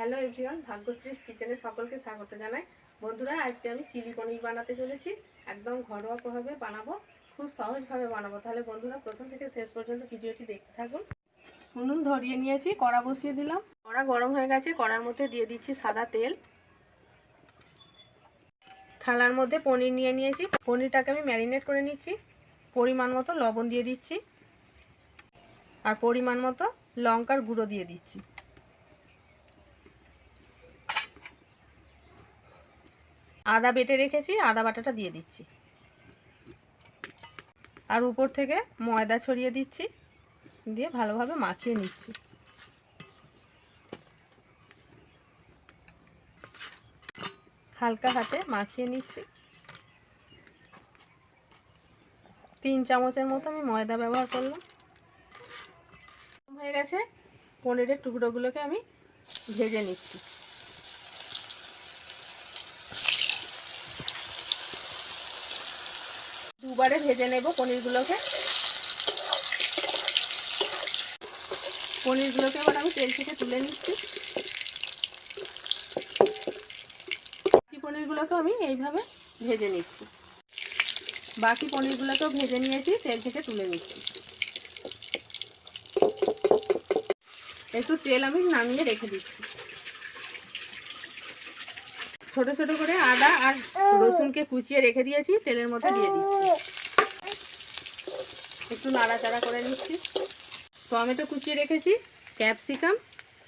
Hello everyone Bhagyashree কিচেনে সকলকে স্বাগত জানাই। বন্ধুরা, আজকে আমি চিলি পনির বানাতে চলেছি। একদম ঘরোয়াভাবে বানাবো, খুব সহজভাবে বানাবো। তাহলে বন্ধুরা, প্রথম থেকে শেষ পর্যন্ত ভিডিওটি দেখতে থাকুন। উনুন ধরিয়ে নিয়েছি, কড়া বসিয়ে দিলাম। কড়া গরম হয়ে গেছে, কড়ার মধ্যে দিয়ে দিচ্ছি সাদা তেল। থালার মধ্যে পনির নিয়ে নিয়েছি। পনিরটাকে আমি ম্যারিনেট করে নিচ্ছি। পরিমাণ মতো লবণ দিয়ে দিচ্ছি। আর পরিমাণ মতো লঙ্কার গুঁড়ো দিয়ে দিচ্ছি। আদা বেটে রেখেছি, আদা বাটাটা দিয়ে দিচ্ছি। আর উপর থেকে ময়দা ছড়িয়ে দিচ্ছি, দিয়ে ভালোভাবে মাখিয়ে নিচ্ছি। হালকা হাতে মাখিয়ে নিচ্ছি। তিন চামচের মতো আমি ময়দা ব্যবহার করলাম। হয়ে গেছে, পনিরের টুকরোগুলোকে আমি ভেজে নিচ্ছি। দুবারে ভেজে নেব পনিরগুলোকে। পনিরগুলোকে এবার আমি তেল থেকে তুলে নিচ্ছি। বাকি পনিরগুলোকে আমি এইভাবে ভেজে নিচ্ছি। বাকি পনিরগুলোকেও ভেজে নিয়েছি, তেল থেকে তুলে নিচ্ছি। একটু তেল আমি নামিয়ে রেখে দিচ্ছি। ছোট ছোট করে আদা আর রসুনকে কুচিয়ে রেখে দিয়েছি, তেলের মধ্যে দিয়ে দিচ্ছি। একটু নাড়াচাড়া করে নিচ্ছি। টমেটো কুচিয়ে রেখেছি, ক্যাপসিকাম,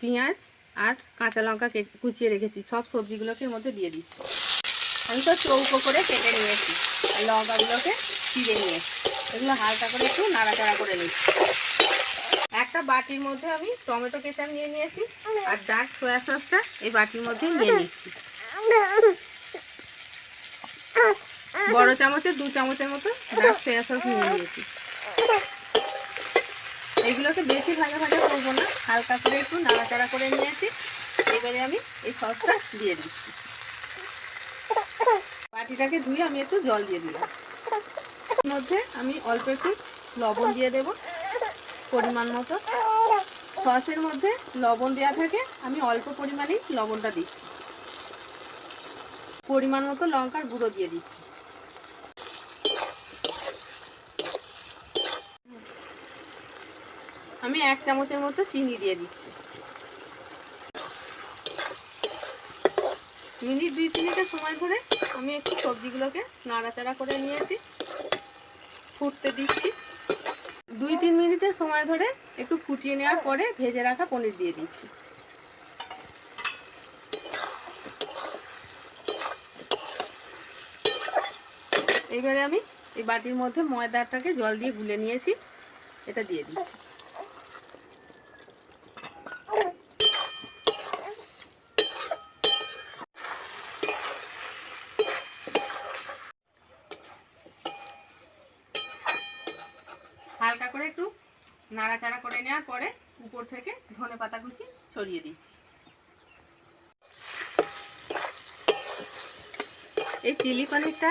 পেঁয়াজ আর কাঁচা লঙ্কা কুচিয়ে রেখেছি, সব সবজিগুলোকে মধ্যে দিয়ে দিচ্ছি। আমি তো চৌকো করে কেটে নিয়েছি, আর লঙ্কাগুলোকে চিড়ে নিয়েছি। এগুলো হালকা করে একটু নাড়াচাড়া করে নিচ্ছি। একটা বাটির মধ্যে আমি টমেটো কেচাপ নিয়ে নিয়েছি, আর ডার্ক সয়া সসটা এই বাটির মধ্যে নিয়ে নিচ্ছি। বড় চামচের, দু চামচের মতো সয়া সস নিয়ে নিয়েছি। এগুলোকে বেশি ভাজা ভাজা করব না, হালকা করে একটু নাড়াচাড়া করে নিয়েছি। এবারে আমি এই সসটা দিয়ে দিচ্ছি। বাটিটাকে ধুয়ে আমি একটু জল দিয়ে দিলাম। মধ্যে আমি অল্প একটু লবণ দিয়ে দেব, পরিমাণ মতো। সসের মধ্যে লবণ দেওয়া থাকে, আমি অল্প পরিমাণেই লবণটা দিচ্ছি। পরিমাণ মতো লঙ্কার গুঁড়ো দিয়ে দিচ্ছি। আমি এক চামচের মতো চিনি দিয়ে দিচ্ছি। মিনিট দুই তিনটা সময় ধরে আমি একটু সবজিগুলোকে নাড়াচাড়া করে নিয়েছি, ফুটতে দিচ্ছি। দুই তিন মিনিটের সময় ধরে একটু ফুটিয়ে নেওয়ার পরে ভেজে রাখা পনির দিয়ে দিচ্ছি। এবারে আমি এই বাটির মধ্যে ময়দাটাকে জল দিয়ে গুলে নিয়েছি। এটা দিয়ে দিচ্ছি। হালকা করে একটু নাড়াচাড়া করে নেওয়ার পরে উপর থেকে ধনে পাতা কুচি ছড়িয়ে দিচ্ছি। এই চিলি পনিরটা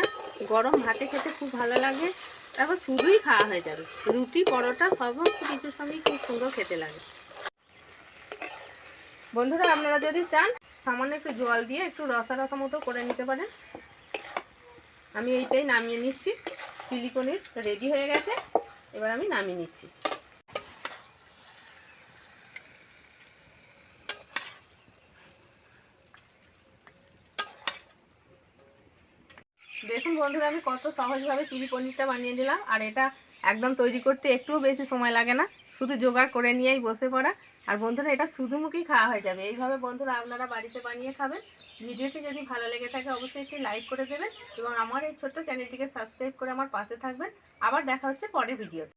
গরম ভাতে খেতে খুব ভালো লাগে। তারপর শুধুই খাওয়া হয়ে যাবে। রুটি, পরোটা, সমস্ত কিছুর সঙ্গেই খুব সুন্দর খেতে লাগে। বন্ধুরা, আপনারা যদি চান, সামান্য একটু জল দিয়ে একটু রসা রসা মতো করে নিতে পারেন। আমি এইটাই নামিয়ে নিচ্ছি। চিলি পনির রেডি হয়ে গেছে। এবার আমি নামিয়ে নিচ্ছি। দেখুন বন্ধুরা, আমি কত সহজভাবে চিলি পনিরটা বানিয়ে দিলাম, আর এটা একদম তৈরি করতে একটুও বেশি সময় লাগে না। শুধু জোগাড় করে নিয়েই বসে পড়া। আর বন্ধুরা, এটা শুধুমুখেই খাওয়া হয়ে যাবে। এইভাবে বন্ধুরা আপনারা বাড়িতে বানিয়ে খাবেন। ভিডিওটি যদি ভালো লেগে থাকে, অবশ্যই একটি লাইক করে দেবেন এবং আমার এই ছোট্ট চ্যানেলটিকে সাবস্ক্রাইব করে আমার পাশে থাকবেন। আবার দেখা হচ্ছে পরের ভিডিওতে।